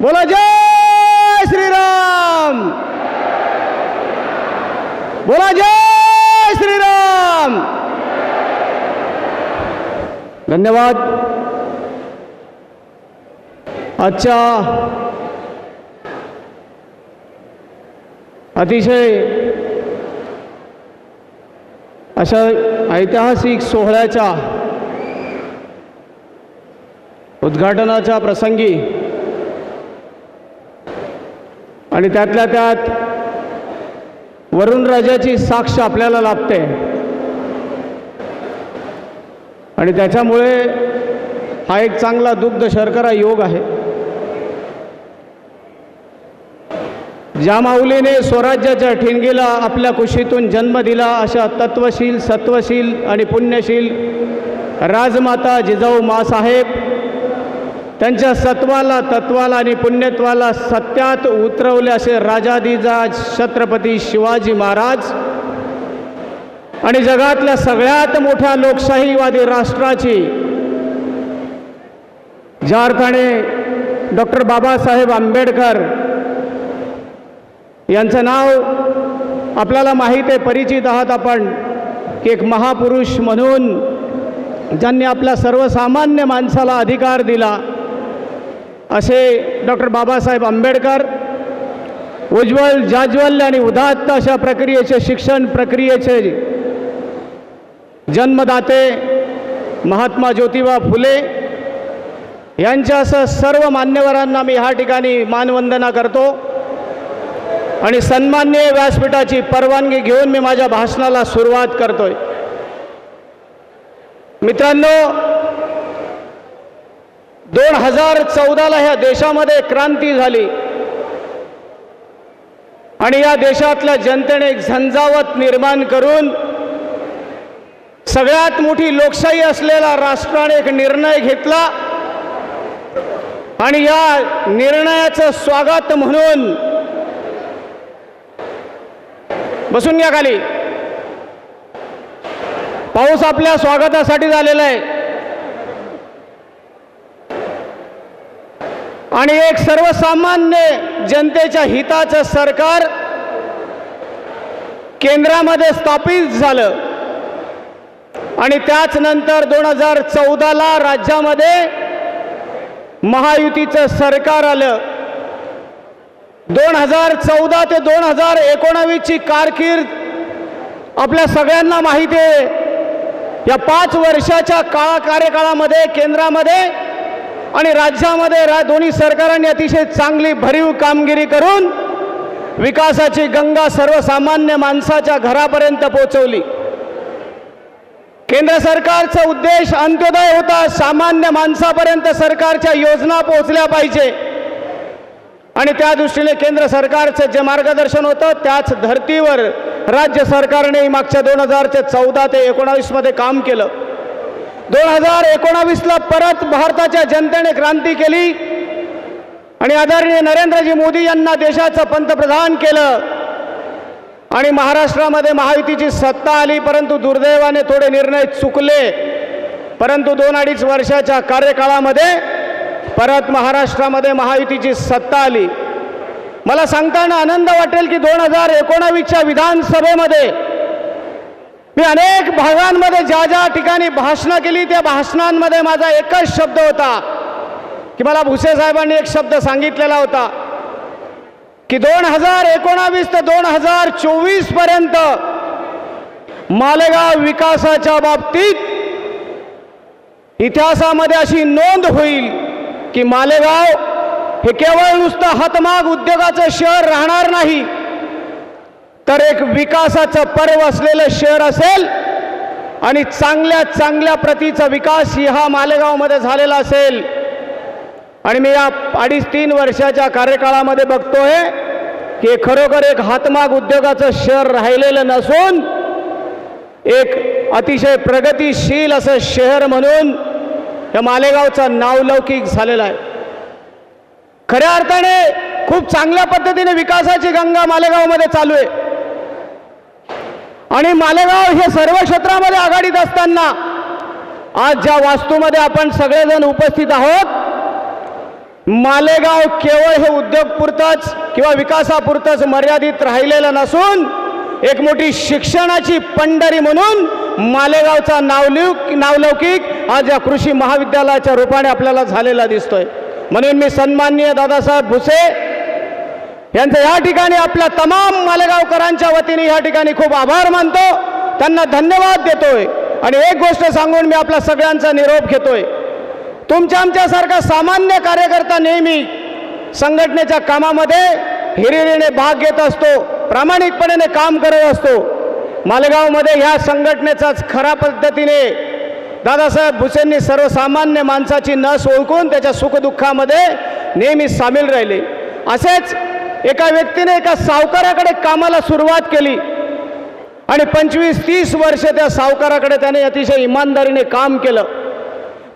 बोला जय श्रीराम! बोला जय श्रीराम! धन्यवाद। आजच्या अतिशय अशा ऐतिहासिक सोहळ्याच्या उद्घाटनाच्या प्रसंगी आणि त्यातल्या त्यात वरुणराजाची साक्ष आपल्याला लाभते. आणि त्याच्यामुळे हा एक चांगला दुग्ध शर्करा योग आहे. ज्या माऊलीने स्वराज्याच्या ठिणगीला आपल्या कुशीतून जन्म दिला अशा तत्वशील सत्वशील आणि पुण्यशील राजमाता जिजाऊ मासाहेब त्यांच्या सत्वाला तत्वाला आणि पुण्यत्वाला सत्यात उतरवले असे राजादिजाज छत्रपती शिवाजी महाराज. आणि जगातल्या सगळ्यात मोठ्या लोकशाहीवादी राष्ट्राची ज्या अर्थाने डॉक्टर बाबासाहेब आंबेडकर यांचं नाव आपल्याला माहीत आहे परिचित आहात आपण की एक महापुरुष म्हणून ज्यांनी आपल्या सर्वसामान्य माणसाला अधिकार दिला असे डॉक्टर बाबासाहेब आंबेडकर उज्ज्वल जाज्वल्य आणि उदात्त अशा प्रक्रियेचे शिक्षण प्रक्रियेचे जन्मदाते महात्मा ज्योतिबा फुले यांच्यासह सर्व मान्यवरांना मी ह्या ठिकाणी मानवंदना करतो. आणि सन्मान्य व्यासपीठाची परवानगी घेऊन मी माझ्या भाषणाला सुरुवात करतोय. मित्रांनो दोन हजार चौदाला ह्या देशामध्ये क्रांती झाली. आणि या देशातल्या जनतेने एक झंझावत निर्माण करून सगळ्यात मोठी लोकशाही असलेला राष्ट्राने एक निर्णय घेतला. आणि या निर्णयाचं स्वागत म्हणून बसून घ्या खाली. पाऊस आपल्या स्वागतासाठी झालेला आहे. आणि एक सर्वसामान्य जनतेच्या हिताचं सरकार केंद्रामध्ये स्थापित झालं. आणि त्याच नंतर दोन हजार चौदाला राज्यामध्ये महायुतीचं सरकार आलं. दोन हजार चौदा ते दोन हजार एकोणावीसची कारकीर्द आपल्या सगळ्यांना माहिती आहे. या पाच वर्षाच्या काळा कार्यकाळामध्ये केंद्रामध्ये आणि राज्यामध्ये रा दोन्ही सरकारांनी अतिशय चांगली भरीव कामगिरी करून विकासाची गंगा सर्वसामान्य माणसाच्या घरापर्यंत पोहोचवली. केंद्र सरकारचा उद्देश अंत्योदय होता सामान्य माणसापर्यंत सरकारच्या योजना पोहोचल्या पाहिजे. आणि त्या दृष्टीने केंद्र सरकारचं जे मार्गदर्शन होतं त्याच धर्तीवर राज्य सरकारने मागच्या दोन हजारच्या चौदा ते एकोणावीसमध्ये काम केलं. दोन हजार एकोणावीसला परत भारताच्या जनतेने क्रांती केली. आणि आदरणीय नरेंद्रजी मोदी यांना देशाचं पंतप्रधान केलं. आणि महाराष्ट्रामध्ये महायुतीची सत्ता आली परंतु दुर्दैवाने थोडे निर्णय चुकले. परंतु दोन अडीच वर्षाच्या कार्यकाळामध्ये परत महाराष्ट्रामध्ये महायुतीची सत्ता आली. मला सांगताना आनंद वाटेल की दोन हजार एकोणावीसच्या विधानसभेमध्ये मी अनेक भागांमध्ये ज्या ज्या ठिकाणी भाषणं केली त्या भाषणांमध्ये माझा एकच शब्द होता की मला भुसे साहेबांनी एक शब्द सांगितलेला होता की दोन हजार एकोणावीस ते दोन हजार चोवीसपर्यंत मालेगाव विकासाच्या बाबतीत इतिहासामध्ये अशी नोंद होईल की मालेगाव हे केवळ नुसतं हातमाग उद्योगाचं शहर राहणार नाही तर एक विकासाचं पर्व असलेलं शहर असेल आणि चांगल्या चांगल्या प्रतीचा विकास ह्या मालेगावमध्ये झालेला असेल. आणि मी या अडीच तीन वर्षाच्या कार्यकाळामध्ये बघतोय की खरोखर एक हातमाग उद्योगाचं शहर राहिलेलं नसून एक अतिशय प्रगतीशील असं शहर म्हणून या मालेगावचं नावलौकिक झालेलं आहे. खऱ्या अर्थाने खूप चांगल्या पद्धतीने विकासाची गंगा मालेगावमध्ये चालू आहे. आणि मालेगाव हे सर्व क्षेत्रामध्ये आघाडीत असताना आज ज्या वास्तूमध्ये आपण सगळेजण उपस्थित आहोत मालेगाव केवळ हे उद्योगपुरतंच किंवा विकासापुरतंच मर्यादित राहिलेलं नसून एक मोठी शिक्षणाची पंढरी म्हणून मालेगावचा नावलौक नावलौकिक आज या कृषी महाविद्यालयाच्या रूपाने आपल्याला झालेला दिसतोय. म्हणून मी सन्माननीय दादासाहेब भुसे यांचं या ठिकाणी आपल्या तमाम मालेगावकरांच्या वतीने या ठिकाणी खूप आभार मानतो. त्यांना धन्यवाद देतोय. आणि एक गोष्ट सांगून मी आपल्या सगळ्यांचा निरोप घेतोय. तुमच्या आमच्यासारखा सामान्य कार्यकर्ता नेहमी संघटनेच्या कामामध्ये हिरिरीने भाग घेत असतो प्रामाणिकपणे काम करत असतो. मालेगावमध्ये ह्या संघटनेचाच खऱ्या पद्धतीने दादासाहेब भुसेंनी सर्वसामान्य माणसाची नस ओळखून त्याच्या सुखदुःखामध्ये नेहमी सामील राहिले. असेच एका व्यक्तीने एका सावकाराकडे कामाला सुरुवात केली. आणि पंचवीस तीस वर्ष त्या सावकाराकडे त्याने अतिशय इमानदारीने काम केलं.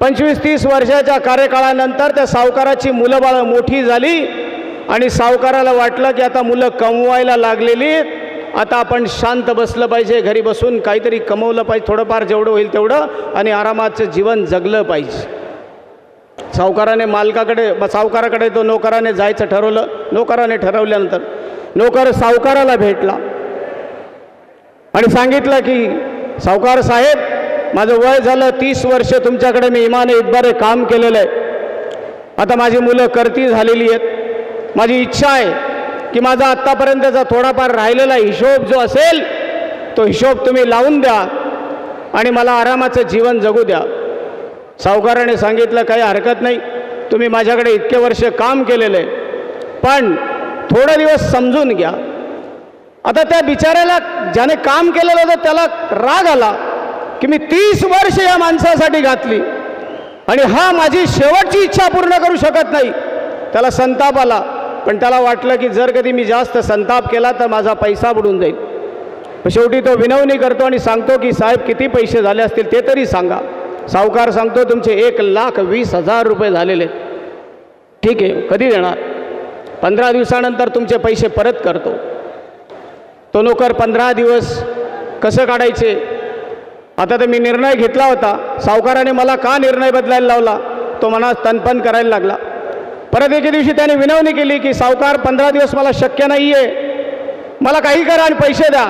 पंचवीस तीस वर्षाच्या कार्यकाळानंतर त्या सावकाराची मुलं बाळं मोठी झाली. आणि सावकाराला वाटलं की आता मुलं कमवायला लागलेली. आता आपण शांत बसलं पाहिजे घरी बसून काहीतरी कमवलं पाहिजे थोडंफार जेवढं होईल तेवढं. आणि आरामाचं जीवन जगलं पाहिजे. सावकाराने मालकाकडे सावकाराकडे तो नोकराने जायचं ठरवलं. नोकराने ठरवल्यानंतर नोकर सावकाराला भेटला. आणि सांगितलं की सावकार साहेब माझं वय झालं तीस वर्ष तुमच्याकडे मी इमाने इतबारे काम केलेलं आहे आता माझी मुलं करती झालेली आहेत. माझी इच्छा आहे की माझा आत्तापर्यंतचा थोडाफार राहिलेला हिशोब जो असेल तो हिशोब तुम्ही लावून द्या आणि मला आरामाचं जीवन जगू द्या. सावकाराने सांगितलं काही हरकत नाही. तुम्ही माझ्याकडे इतके वर्ष काम केलेलं आहे. पण थोडे दिवस समजून घ्या. आता त्या बिचाऱ्याला ज्याने काम केलेलं होतं त्याला राग आला की मी तीस वर्ष या माणसासाठी घातली. आणि हा माझी शेवटची इच्छा पूर्ण करू शकत नाही. त्याला संताप आला. पण त्याला वाटलं की जर कधी मी जास्त संताप केला तर माझा पैसा बुडून जाईल. शेवटी तो विनवणी करतो आणि सांगतो की साहेब किती पैसे झाले असतील ते तरी सांगा. सावकार सांगतो तुमचे एक लाख वीस हजार रुपये झालेले ठीक आहे कधी देणार? पंधरा दिवसानंतर तुमचे पैसे परत करतो. तो नोकर पंधरा दिवस कसं काढायचे? आता तर मी निर्णय घेतला होता. सावकाराने मला का निर्णय बदलायला लावला? तो मला तनपण करायला लागला. परत एके दिवशी त्याने विनवणी केली की सावकार पंधरा दिवस मला शक्य नाही आहे मला काही करा आणि पैसे द्या.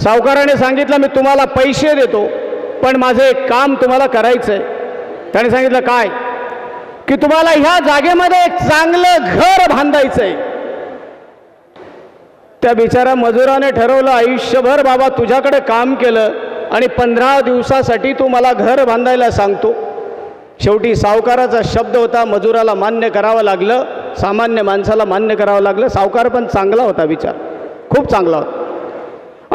सावकाराने सांगितलं मी तुम्हाला पैसे देतो. पण माझं एक काम तुम्हाला करायचं आहे त्याने सांगितलं काय? की तुम्हाला ह्या जागेमध्ये एक चांगलं घर बांधायचं आहे त्या बिचारा मजुराने ठरवलं आयुष्यभर बाबा तुझ्याकडे काम केलं आणि पंधरा दिवसासाठी तू मला घर बांधायला सांगतो. शेवटी सावकाराचा शब्द होता मजुराला मान्य करावं लागलं सामान्य माणसाला मान्य करावं लागलं. सावकार पण चांगला होता विचार खूप चांगला होता.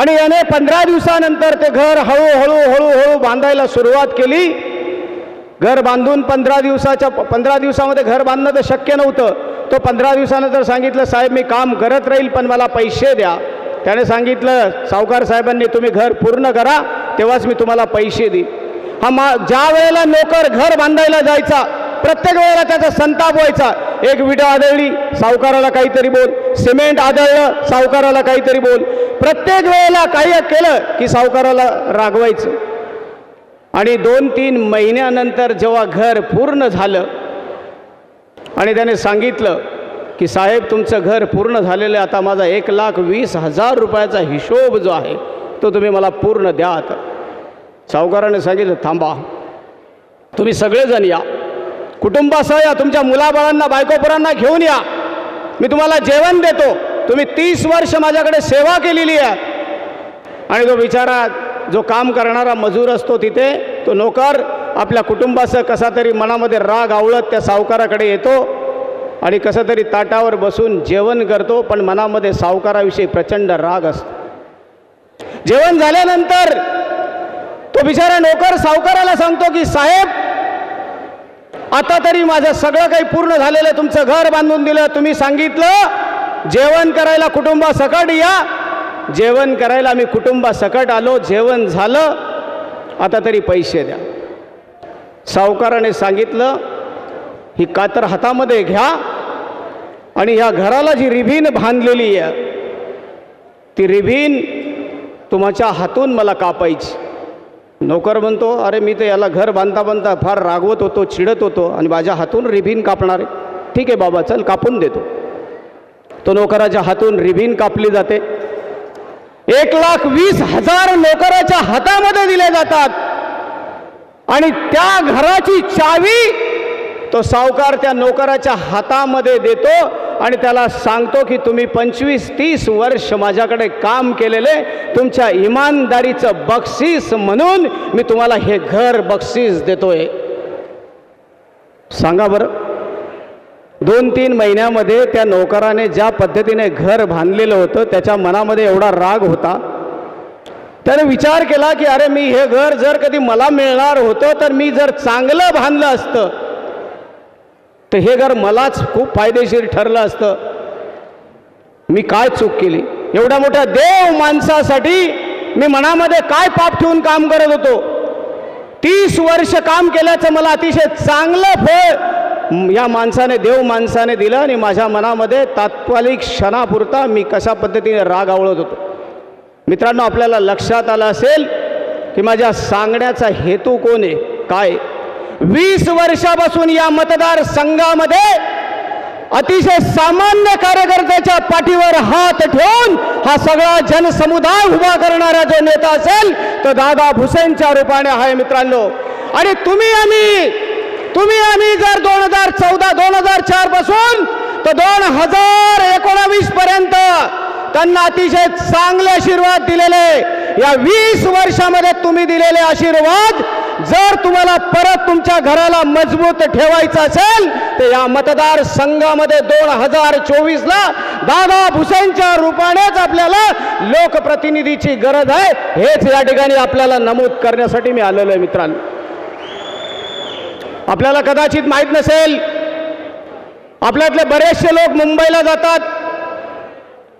आणि याने पंधरा दिवसानंतर ते घर हळूहळू हळूहळू बांधायला सुरुवात केली. घर बांधून पंधरा दिवसाच्या पंधरा दिवसामध्ये घर बांधणं तर शक्य नव्हतं. तो पंधरा दिवसानंतर सांगितलं साहेब मी काम करत राहील पण मला पैसे द्या. त्याने सांगितलं सावकार साहेबांनी तुम्ही घर पूर्ण करा तेव्हाच मी तुम्हाला पैसे देईन. हा मा ज्या वेळेला नोकर घर बांधायला जायचा प्रत्येक वेळेला त्याचा संताप व्हायचा. एक विटा आदळली सावकाराला काहीतरी बोल. सिमेंट आदळलं सावकाराला काहीतरी बोल. प्रत्येक वेळेला काही केलं की सावकाराला रागवायचं. आणि दोन तीन महिन्यानंतर जेव्हा घर पूर्ण झालं आणि त्याने सांगितलं की साहेब तुमचं घर पूर्ण झालेलं आहे. आता माझा एक लाख वीस हजार रुपयाचा हिशोब जो आहे तो तुम्ही मला पूर्ण द्या आता. सावकाराने सांगितलं थांबा. तुम्ही सगळेजण या. कुटुंबासह या तुमच्या मुलाबाळांना बायकोपुरांना घेऊन या. मी तुम्हाला जेवण देतो. तुम्ही तीस वर्ष माझ्याकडे सेवा केलेली आहे. आणि तो बिचारा जो काम करणारा मजूर असतो तिथे तो नोकर आपल्या कुटुंबासह कसा तरी मनामध्ये राग आवळत त्या सावकाराकडे येतो आणि कसं तरी ताटावर बसून जेवण करतो पण मनामध्ये सावकाराविषयी प्रचंड राग असतो. जेवण झाल्यानंतर तो बिचारा नोकर सावकाराला सांगतो की साहेब आता तरी माझं सगळं काही पूर्ण झालेलं आहे. तुमचं घर बांधून दिलं तुम्ही सांगितलं जेवण करायला कुटुंबासकट या. जेवण करायला आम्ही कुटुंबासकट आलो जेवण झालं. आता तरी पैसे द्या. सावकाराने सांगितलं ही कातर हातामध्ये घ्या आणि ह्या घराला जी रिभीन बांधलेली आहे ती रिभीन तुमच्या हातून मला कापायची. नोकर म्हणतो अरे मी तर याला घर बांधता बांधता फार रागवत होतो चिडत होतो आणि माझ्या हातून रिबीन कापणार आहे. ठीक आहे बाबा चल कापून देतो. तो नोकराच्या हातून रिबीन कापली जाते. एक लाख वीस हजार नोकराच्या हातामध्ये दिले जातात. आणि त्या घराची चावी तो सावकार त्या नोकराच्या हातामध्ये देतो. आणि त्याला सांगतो की तुम्ही पंचवीस तीस वर्ष माझ्याकडे काम केलेले तुमच्या इमानदारीचं बक्षीस म्हणून मी तुम्हाला हे घर बक्षीस देतोय. सांगा बरं. दोन तीन महिन्यामध्ये त्या नोकराने ज्या पद्धतीने घर बांधलेलं होतं त्याच्या मनामध्ये एवढा राग होता. त्याने विचार केला की अरे मी हे घर जर कधी मला मिळणार होतं तर मी जर चांगलं बांधलं असतं तर हे घर मलाच खूप फायदेशीर ठरलं असतं. मी काय चूक केली? एवढ्या मोठ्या देव माणसासाठी मी मनामध्ये काय पाप ठेवून काम करत होतो? तीस वर्ष काम केल्याचं मला अतिशय चांगलं फळ या माणसाने देव माणसाने दिलं आणि माझ्या मनामध्ये तात्कालिक क्षणापुरता मी कशा पद्धतीने राग आवळत होतो. मित्रांनो आपल्याला लक्षात आलं असेल की माझ्या सांगण्याचा हेतू कोण आहे? काय वीस वर्षापासून या मतदार संघामध्ये अतिशय सामान्य कार्यकर्त्याच्या पाठीवर हात ठेवून हा सगळा जनसमुदाय उभा करणारा जो नेता असेल तो दादा भुसेनच्या रूपाने आहे मित्रांनो. आणि तुम्ही आम्ही तुम्ही आम्ही जर दोन हजार चौदा दोन हजार चारपासून तर दोन हजार एकोणावीस पर्यंत त्यांना अतिशय चांगले आशीर्वाद दिलेले. या वीस वर्षामध्ये तुम्ही दिलेले आशीर्वाद जर तुम्हाला परत तुमच्या घराला मजबूत ठेवायचं असेल तर या मतदारसंघामध्ये दोन हजार चोवीसला दादा भुसेनच्या रूपानेच आपल्याला लोकप्रतिनिधीची गरज आहे. हेच या ठिकाणी आपल्याला नमूद करण्यासाठी मी आलेलो आहे मित्रांनो. आपल्याला कदाचित माहीत नसेल आपल्यातले बरेचसे लोक मुंबईला जातात.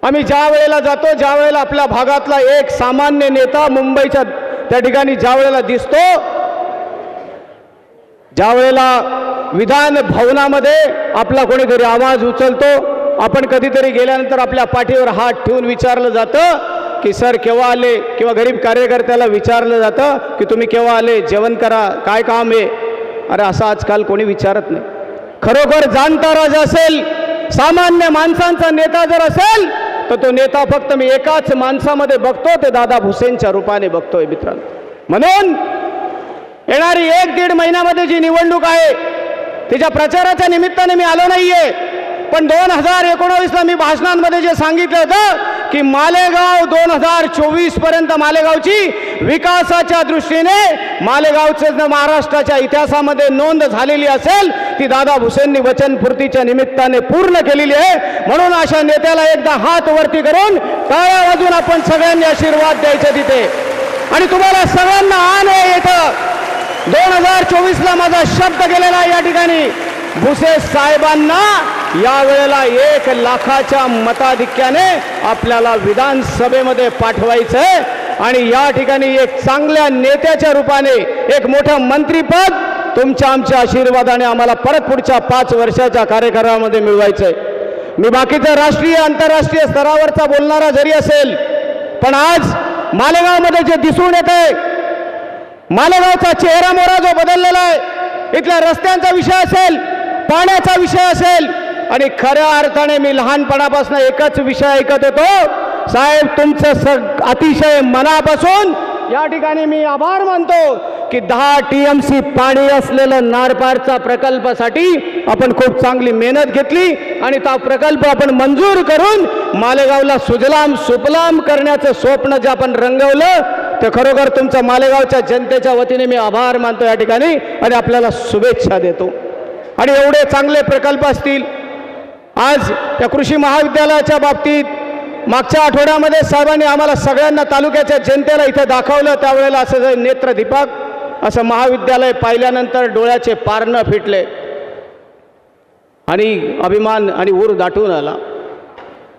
आम्ही ज्या वेळेला जातो ज्या वेळेला आपल्या भागातला एक सामान्य नेता मुंबईच्या त्या ठिकाणी ज्या वेळेला दिसतो ज्या वेळेला विधान भवनामध्ये आपला कोणीतरी आवाज उचलतो आपण कधीतरी गेल्यानंतर आपल्या पाठीवर हात ठेवून विचारलं जातं की सर केव्हा आले? किंवा गरीब कार्यकर्त्याला विचारलं जातं की तुम्ही केव्हा आले? जेवण करा. काय काम आहे? अरे असं आजकाल कोणी विचारत नाही. खरोखर जाणता राजा असेल सामान्य माणसांचा नेता जर असेल तर तो नेता फक्त मी एकाच माणसामध्ये बघतो ते दादा भुसेनच्या रूपाने बघतोय मित्रांनो. म्हणून येणारी एक दीड महिन्यामध्ये जी निवडणूक आहे तिच्या प्रचाराच्या निमित्ताने मी आलो नाहीये. पण दोन हजार एकोणावीसला मी भाषणांमध्ये जे सांगितलं होतं की मालेगाव दोन हजार चोवीसपर्यंत मालेगावची विकासाच्या दृष्टीने मालेगावचं जर महाराष्ट्राच्या इतिहासामध्ये नोंद झालेली असेल ती दादा भुसेंनी वचनपूर्तीच्या निमित्ताने पूर्ण केलेली आहे. म्हणून अशा नेत्याला एकदा हात वरती करून टाळ्या वाजून आपण सगळ्यांनी आशीर्वाद द्यायचे तिथे. आणि तुम्हाला सगळ्यांना आण आहे इथं. दोन हजार चोवीसला माझा शब्द गेलेला या ठिकाणी. भुसे साहेबांना या वेळेला एक लाखाच्या मताधिक्याने आपल्याला विधानसभेमध्ये पाठवायचं आहे आणि या ठिकाणी एक चांगल्या नेत्याच्या रूपाने एक मोठं मंत्रीपद तुमच्या आमच्या आशीर्वादाने आम्हाला परत पुढच्या पाच वर्षाच्या कार्यकाळामध्ये मिळवायचं आहे मी बाकीचं राष्ट्रीय आंतरराष्ट्रीय स्तरावरचा बोलणारा जरी असेल पण आज मालेगावमध्ये जे दिसून येत आहे मालेगावचा चेहरा मोहरा जो बदललेला आहे इथल्या रस्त्यांचा विषय असेल पाण्याचा विषय असेल आणि खऱ्या अर्थाने मी लहानपणापासून एकच विषय ऐकत होतो. साहेब तुमचं स अतिशय मनापासून या ठिकाणी मी आभार मानतो की दहा टी एम सी पाणी असलेलं नारपारचा प्रकल्पासाठी आपण खूप चांगली मेहनत घेतली आणि तो प्रकल्प आपण मंजूर करून मालेगावला सुजलाम सुपलाम करण्याचं स्वप्न जे आपण रंगवलं तर खरोखर तुमचं मालेगावच्या जनतेच्या वतीने मी आभार मानतो या ठिकाणी आणि आपल्याला शुभेच्छा देतो. आणि एवढे चांगले प्रकल्प असतील आज त्या कृषी महाविद्यालयाच्या बाबतीत मागच्या आठवड्यामध्ये साहेबांनी आम्हाला सगळ्यांना तालुक्याच्या जनतेला इथं दाखवलं त्यावेळेला असं जे नेत्रदीपक असं महाविद्यालय पाहिल्यानंतर डोळ्याचे पारणं फिटले. आणि अभिमान आणि ऊर दाटून आला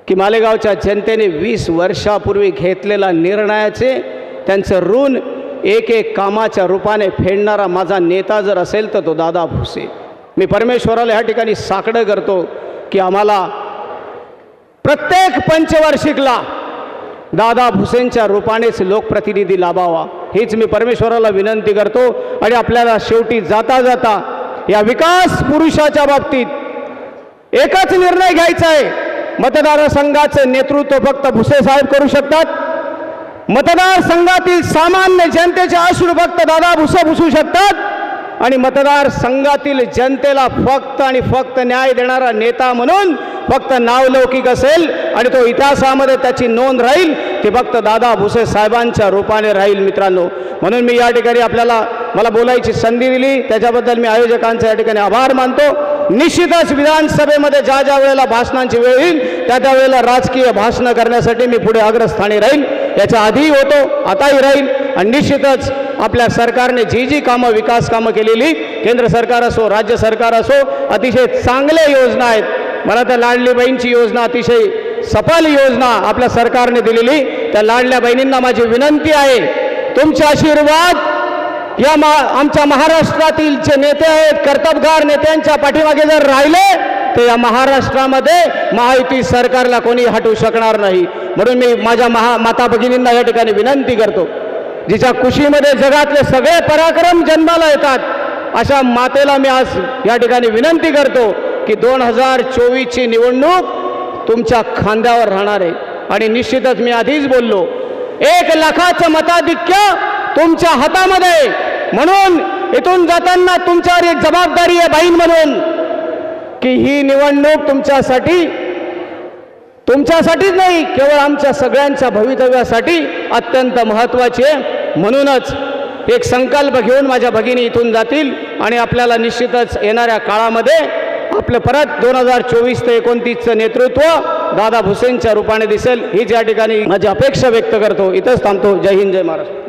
की मालेगावच्या जनतेने वीस वर्षापूर्वी घेतलेला निर्णयाचे त्यांचं ऋण एक एक कामाच्या रूपाने फेडणारा माझा नेता जर असेल तर तो दादा भुसे. मी परमेश्वराला ह्या ठिकाणी साकडं करतो की आम्हाला प्रत्येक पंचवार्षिकला दादा भुसेंच्या रूपानेच लोकप्रतिनिधी लाभावा. हीच मी परमेश्वराला विनंती करतो आणि आपल्याला शेवटी जाता जाता या विकास पुरुषाच्या बाबतीत एकच निर्णय घ्यायचा आहे. मतदारसंघाचं नेतृत्व फक्त भुसे साहेब करू शकतात. मतदारसंघातील सामान्य जनतेचे अश्रू फक्त दादा भुसा भुसू शकतात. आणि मतदारसंघातील जनतेला फक्त आणि फक्त न्याय देणारा नेता म्हणून फक्त नावलौकिक असेल आणि तो इतिहासामध्ये त्याची नोंद राहील ती फक्त दादा भुसे साहेबांच्या रूपाने राहील मित्रांनो. म्हणून मी या ठिकाणी आपल्याला मला बोलायची संधी दिली. त्याच्याबद्दल मी आयोजकांचा या ठिकाणी आभार मानतो. निश्चितच विधानसभेमध्ये ज्या ज्या वेळेला भाषणांची वेळ येईल त्या त्या वेळेला राजकीय भाषणं करण्यासाठी मी पुढे अग्रस्थानी राहील. याच्या आधीही होतो आताही राहील. आणि निश्चितच आपल्या सरकारने जी जी कामं विकास कामं केलेली केंद्र सरकार असो राज्य सरकार असो अतिशय चांगल्या योजना आहेत. मला त्या लाडली योजना अतिशय सफल योजना आपल्या सरकारने दिलेली. त्या लाडल्या बहिणींना माझी विनंती आहे तुमचे आशीर्वाद या मा आमच्या महाराष्ट्रातील जे नेते आहेत कर्तबगार नेत्यांच्या पाठीमागे जर राहिले तर या महाराष्ट्रामध्ये महायुती सरकारला कोणी हटवू शकणार नाही. म्हणून मी माझ्या महा माता भगिनींना या ठिकाणी विनंती करतो. जिच्या कुशीमध्ये जगातले सगळे पराक्रम जन्माला येतात अशा मातेला मी आज या ठिकाणी विनंती करतो की दोन हजार चोवीसची निवडणूक तुमच्या खांद्यावर राहणार आहे. आणि निश्चितच मी आधीच बोललो एक लाखाचं मताधिक्य तुमच्या हातामध्ये म्हणून इथून जाताना तुमच्यावर एक जबाबदारी आहे बाईन म्हणून की ही निवडणूक तुमच्यासाठी तुमच्यासाठीच नाही केवळ आमच्या सगळ्यांच्या भवितव्यासाठी अत्यंत महत्त्वाची आहे. म्हणूनच एक संकल्प घेऊन माझ्या भगिनी इथून जातील आणि आपल्याला निश्चितच येणाऱ्या काळामध्ये आपलं परत दोन हजार चोवीस ते एकोणतीसचं नेतृत्व दादा भुसेनच्या रूपाने दिसेल. ही ज्या ठिकाणी माझी अपेक्षा व्यक्त करतो. इथंच थांबतो. जय हिंद जय महाराष्ट्र.